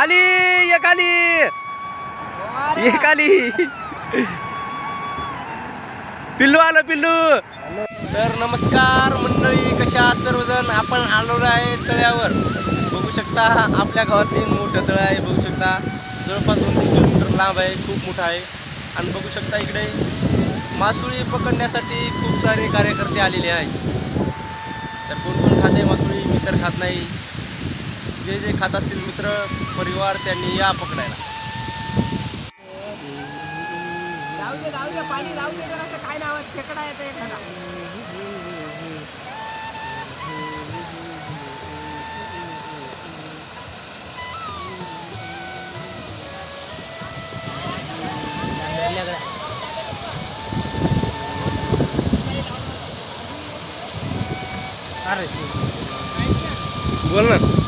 आली एक आली. एक आली. पिल्लू आलं पिल्लू. तर नमस्कार मंडळी कशा सर्वजण? आपण आलो आहे तळ्यावर. बघू शकता आपल्या गावातील मोठं तळ आहे. बघू शकता जवळपास दोन तीन किलोमीटर लांब आहे. खूप मोठा आहे. आणि बघू शकता इकडे मासुळी पकडण्यासाठी खूप सारे कार्यकर्ते आलेले आहेत. तर कोण कोण खाते मासुळी? मी तर खात नाही. जे जे खात असतील मित्र परिवार त्यांनी या पकडायला. जाऊ दे जाऊ दे पाणी जाऊ दे जरा काय नावात खेकडा येतं एखादा. बोल ना.